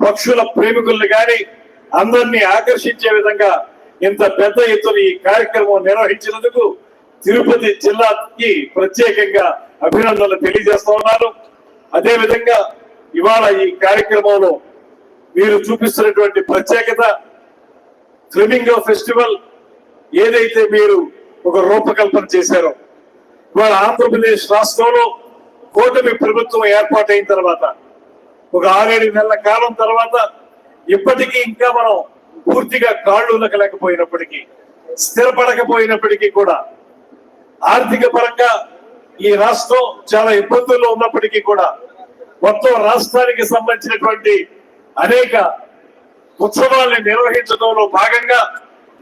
పక్షుల ప్రేమికుల్ని కానీ అందరినీ ఆకర్షించే విధంగా ఇంత పెద్ద ఎత్తున ఈ కార్యక్రమం నిర్వహించినందుకు తిరుపతి జిల్లాకి ప్రత్యేకంగా అభినందనలు తెలియజేస్తా ఉన్నాను. అదేవిధంగా ఇవాళ ఈ కార్యక్రమంలో మీరు చూపిస్తున్నటువంటి ప్రత్యేకత ఫ్లెమింగో ఫెస్టివల్ ఏదైతే మీరు ఒక రూపకల్పన చేశారో ఇవాళ ఆంధ్రప్రదేశ్ రాష్ట్రంలో కూటమి ప్రభుత్వం ఏర్పాటైన తర్వాత ఒక ఆరేడు నెలల కాలం తర్వాత ఇప్పటికీ ఇంకా మనం పూర్తిగా కాళ్ళు ఉలకలేకపోయినప్పటికీ స్థిరపడకపోయినప్పటికీ కూడా ఆర్థిక పరంగా ఈ రాష్ట్రం చాలా ఇబ్బందుల్లో ఉన్నప్పటికీ కూడా మొత్తం రాష్ట్రానికి సంబంధించినటువంటి అనేక ఉత్సవాల్ని నిర్వహించడంలో భాగంగా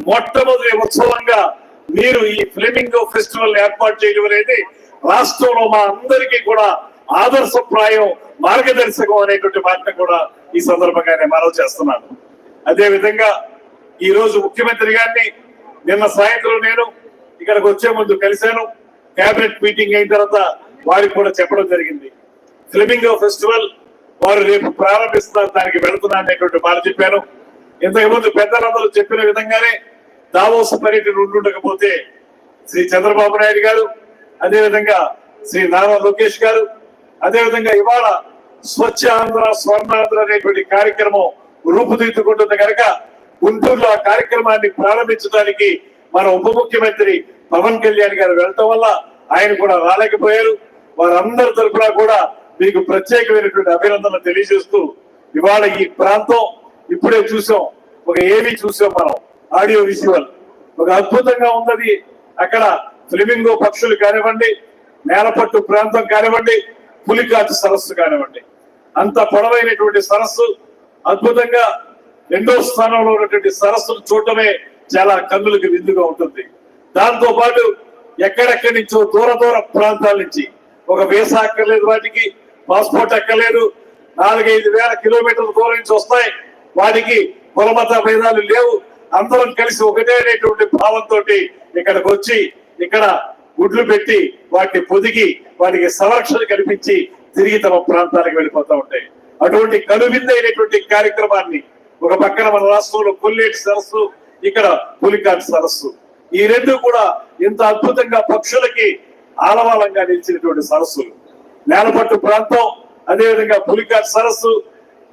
మొట్టమొదటి ఉత్సవంగా మీరు ఈ ఫ్లెమింగో ఫెస్టివల్ ఏర్పాటు చేయడం అనేది రాష్ట్రంలో మా అందరికీ కూడా ఆదర్శప్రాయం మార్గదర్శకం అనేటువంటి మాటను కూడా ఈ సందర్భంగా నేను మనవి చేస్తున్నాను అదే విధంగా ఈ రోజు ముఖ్యమంత్రి గారిని నిన్న సాయంత్రం నేను ఇక్కడికి వచ్చే ముందు కలిశాను. కేబినెట్ మీటింగ్ అయిన తర్వాత వారికి కూడా చెప్పడం జరిగింది. ఫ్లెమింగో ఫెస్టివల్ వారు రేపు ప్రారంభిస్తున్నారు దానికి వెళుతున్నారు అనేటువంటి మాట చెప్పాను. ఇంతకు ముందు పెద్దలందరూ చెప్పిన విధంగానే దావోస్ పర్యటన ఉండుండకపోతే శ్రీ చంద్రబాబు నాయుడు గారు అదే విధంగా శ్రీ నారా లోకేష్ గారు అదే విధంగా ఇవాళ స్వచ్ఛ ఆంధ్ర స్వర్ణాంధ్ర అనేటువంటి కార్యక్రమం రూపుదిద్దుకుంటుంది కనుక గుంటూరులో ఆ కార్యక్రమాన్ని ప్రారంభించడానికి మన ఉప ముఖ్యమంత్రి పవన్ కళ్యాణ్ గారు వెళ్ళటం వల్ల ఆయన కూడా రాలేకపోయారు. వారందరి తరఫున కూడా మీకు ప్రత్యేకమైనటువంటి అభినందనలు తెలియజేస్తూ ఇవాళ ఈ ప్రాంతం ఇప్పుడే చూసాం. ఒక ఏవి చూసాం మనం? Audio visual. ఒక అద్భుతంగా ఉన్నది. అక్కడ ఫ్లెమింగో పక్షులు కానివ్వండి నేలపట్టు ప్రాంతం కానివ్వండి పులికాటు సరస్సు కానివ్వండి. అంత పొడవైనటువంటి సరస్సు అద్భుతంగా రెండో స్థానంలో ఉన్నటువంటి సరస్సును చూడటమే చాలా కన్నులకు విందుగా ఉంటుంది. దాంతో పాటు ఎక్కడెక్కడి నుంచో దూర దూర ప్రాంతాల నుంచి ఒక వీసా అక్కర్లేదు వాటికి పాస్పోర్ట్ అక్కర్లేదు నాలుగైదు వేల కిలోమీటర్ల దూరం నుంచి వస్తాయి. వాటికి కులమత భేదాలు లేవు. అందరం కలిసి ఒకటే అనేటువంటి భావంతో ఇక్కడికి వచ్చి ఇక్కడ గుడ్లు పెట్టి వాటిని పొదిగి వాటికి సంరక్షణ కల్పించి తిరిగి తమ ప్రాంతానికి వెళ్ళిపోతూ ఉంటాయి. అటువంటి కనువిందైనటువంటి కార్యక్రమాన్ని ఒక పక్కన మన రాష్ట్రంలో కొల్లేటి సరస్సు ఇక్కడ పులికాట్ సరస్సు. ఈ రెండు కూడా ఇంత అద్భుతంగా పక్షులకి ఆలవాలంగా నిలిచినటువంటి సరస్సులు. నేలపట్టు ప్రాంతం అదేవిధంగా పులికాట్ సరస్సు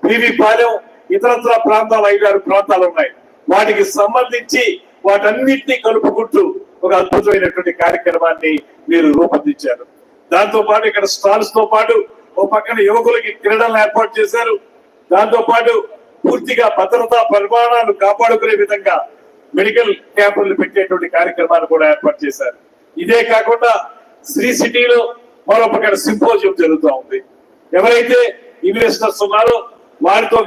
పివి పాలెం ఇతరత్ర ప్రాంతాలు ఐదారు ప్రాంతాలు ఉన్నాయి. వాటికి సంబంధించి వాటన్నిటినీ కలుపుకుంటూ ఒక అద్భుతమైనటువంటి కార్యక్రమాన్ని మీరు రూపొందించారు. దాంతో పాటు ఇక్కడ స్టాల్స్తో పాటు ఓ పక్కన యువకులకి క్రీడలను ఏర్పాటు చేశారు. దాంతో పాటు పూర్తిగా భద్రతా పరిమాణాలు కాపాడుకునే విధంగా మెడికల్ క్యాంపులు పెట్టేటువంటి కార్యక్రమాలు కూడా ఏర్పాటు చేశారు. ఇదే కాకుండా శ్రీ సిటీలో మరో పక్కన సింపోజియం జరుగుతూ ఉంది. ఎవరైతే ఇన్వెస్టర్స్ ఉన్నారో వారితో